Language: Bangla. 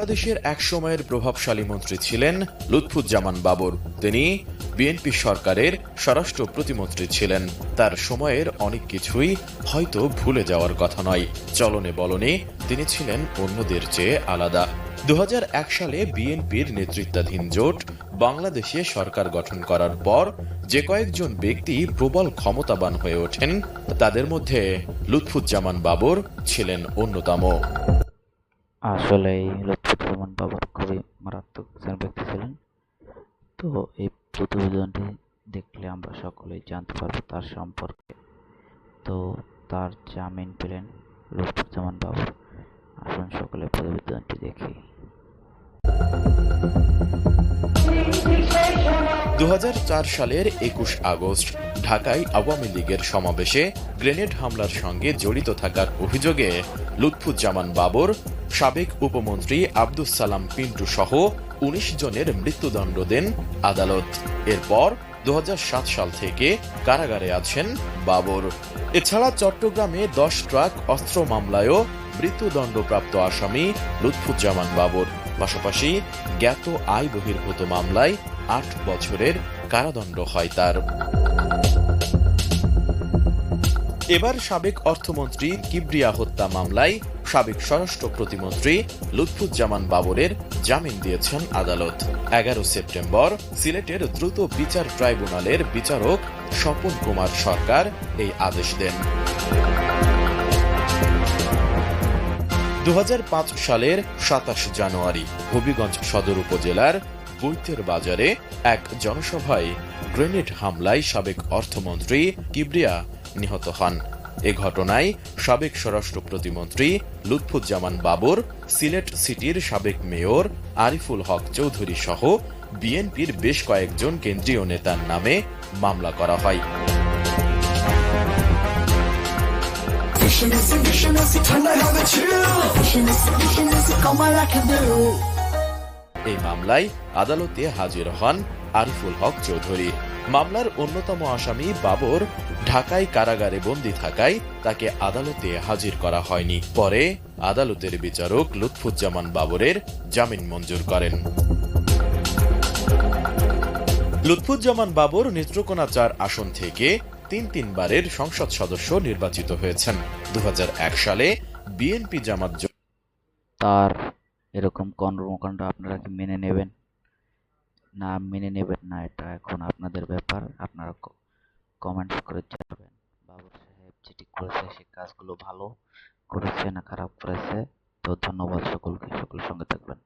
বাংলাদেশের এক সময়ের প্রভাবশালী মন্ত্রী ছিলেন লুৎফুজ্জামান বাবর। তিনি বিএনপি সরকারের স্বরাষ্ট্র প্রতিমন্ত্রী ছিলেন। তার সময়ের অনেক কিছুই হয়তো ভুলে যাওয়ার কথা নয়। চলনে বলনে তিনি ছিলেন অন্যদের চেয়ে আলাদা। দু হাজার এক সালে বিএনপির নেতৃত্বাধীন জোট বাংলাদেশে সরকার গঠন করার পর যে কয়েকজন ব্যক্তি প্রবল ক্ষমতাবান হয়ে ওঠেন, তাদের মধ্যে লুৎফুজ্জামান বাবর ছিলেন অন্যতম। লুৎফুজ্জামান বাবর খুবই মারাত্মক একজন ব্যক্তি ছিলেন। তো এই প্রতিবেদনটি দেখলে আমরা সকলেই জানতে পারব তার সম্পর্কে। তো তার জামিন পেলেন লুৎফুজ্জামান বাবর আসুন সকলে প্রতিবেদনটি দেখি। দু হাজার চার সালের একুশ আগস্ট ঢাকায় আওয়ামী লীগের সমাবেশে গ্রেনেড হামলার সঙ্গে জড়িত থাকার অভিযোগে লুৎফুজ্জামান বাবর, সাবেক উপমন্ত্রী আব্দুস সালাম পিন্টু সহ উনিশ জনের মৃত্যুদণ্ড দেন আদালত। এরপর দু হাজার সাত সাল থেকে কারাগারে আছেন বাবর। এছাড়া চট্টগ্রামে দশ ট্রাক অস্ত্র মামলায়ও মৃত্যুদণ্ডপ্রাপ্ত আসামি লুৎফুজ্জামান বাবর। পাশাপাশি জ্ঞাত আয় বহির্ভূত মামলায় আট বছরের কারাদণ্ড হয় তার। এবার সাবেক অর্থমন্ত্রী কিবরিয়া হত্যা মামলায় সাবেক স্বরাষ্ট্র প্রতিমন্ত্রী লুৎফুজ্জামান বাবরের জামিন দিয়েছেন আদালত। এগারো সেপ্টেম্বর সিলেটের দ্রুত বিচার ট্রাইব্যুনালের বিচারক স্বপন কুমার সরকার এই আদেশ দেন। দু হাজার পাঁচ সালের সাতাশ জানুয়ারি হবিগঞ্জ সদর উপজেলার বৈতের বাজারে এক জনসভায় গ্রেনেড হামলায় সাবেক অর্থমন্ত্রী কিবরিয়া নিহত হন। এ ঘটনায় সাবেক স্বরাষ্ট্র প্রতিমন্ত্রী লুৎফুজ্জামান বাবর, সিলেট সিটির সাবেক মেয়র আরিফুল হক চৌধুরী সহ বিএনপির বেশ কয়েকজন কেন্দ্রীয় নেতার নামে মামলা করা হয়। এই মামলায় আদালতে হাজির হন আরিফুল হক চৌধুরী। মামলার অন্যতম আসামি বাবর ঢাকায় কারাগারে বন্দী থাকায় তাকে আদালতে হাজির করা হয়নি। পরে আদালতের বিচারক লুৎফুজ্জামান বাবরের জামিন মঞ্জুর করেন। লুৎফুজ্জামান বাবর নেত্রকোনা চার আসন থেকে তিন তিনবারের সংসদ সদস্য নির্বাচিত হয়েছেন। দু হাজার এক সালে বিএনপি জামাত তার এরকম কর্মকাণ্ড আপনারা কি মেনে নেবেন? না মেনে নেবেন না, এটা এখন আপনাদের ব্যাপার। আপনারা কমেন্টস করে জানাবেন। বাবুর সাহেব যেটি করেছে, সেই কাজগুলো ভালো করেছে না খারাপ করেছে? তো ধন্যবাদ সকলকে। সকলের সঙ্গে থাকবেন।